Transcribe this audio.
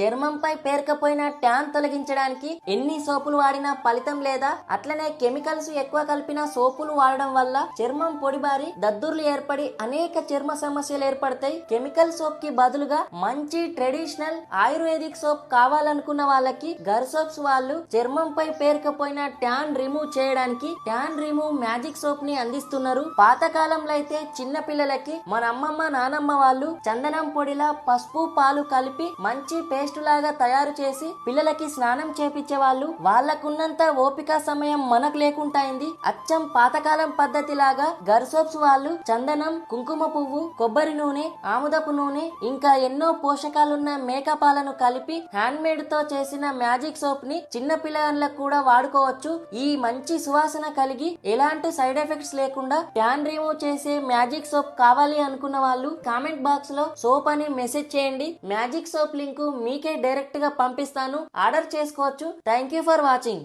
చర్మంపై పేరుకపోయిన ట్యాన్ తొలగించడానికి ఎన్ని సోపులు వాడినా ఫలితం లేదా? అట్లనే కెమికల్స్ ఎక్కువ కలిపిన సోపులు వాడడం వల్ల చర్మం పొడిబారి దద్దుర్లు ఏర్పడి అనేక చర్మ సమస్యలు ఏర్పడతాయి. కెమికల్ సోప్కి బదులుగా మంచి ట్రెడిషనల్ ఆయుర్వేదిక్ సోప్ కావాలనుకున్న వాళ్ళకి గర్ సోప్స్ వాళ్ళు చర్మంపై పేర్కపోయిన ట్యాన్ రిమూవ్ చేయడానికి ట్యాన్ రిమూవ్ మ్యాజిక్ సోప్ని అందిస్తున్నారు. పాతకాలంలో అయితే చిన్న పిల్లలకి మన అమ్మమ్మ నానమ్మ వాళ్ళు చందనం పొడిలా పసుపు పాలు కలిపి మంచి పేస్ట్ లాగా తయారు చేసి పిల్లలకి స్నానం చేపించే వాళ్ళు వాళ్ళకున్నంత ఓపిక సమయం మనకు లేకుండా అచ్చం పాతకాలం పద్ధతి లాగా గర్ సోప్స్ వాళ్ళు చందనం కుంకుమ పువ్వు కొబ్బరి నూనె ఆముదపు నూనె ఇంకా ఎన్నో పోషకాలున్న మేకపాలను కలిపి హ్యాండ్ మేడ్తో చేసిన మ్యాజిక్ సోప్ని చిన్న పిల్లలకు కూడా వాడుకోవచ్చు. ఈ మంచి సువాసన కలిగి ఎలాంటి సైడ్ ఎఫెక్ట్స్ లేకుండా ట్యాన్ రిమూవ్ చేసే మ్యాజిక్ సోప్ కావాలి అనుకున్న వాళ్ళు కామెంట్ బాక్స్లో సోప్ అని మెసేజ్ చేయండి. మ్యాజిక్ సోప్ లింక్ మీకే డైరెక్ట్గా పంపిస్తాను. ఆర్డర్ చేసుకోవచ్చు. Thank you for watching.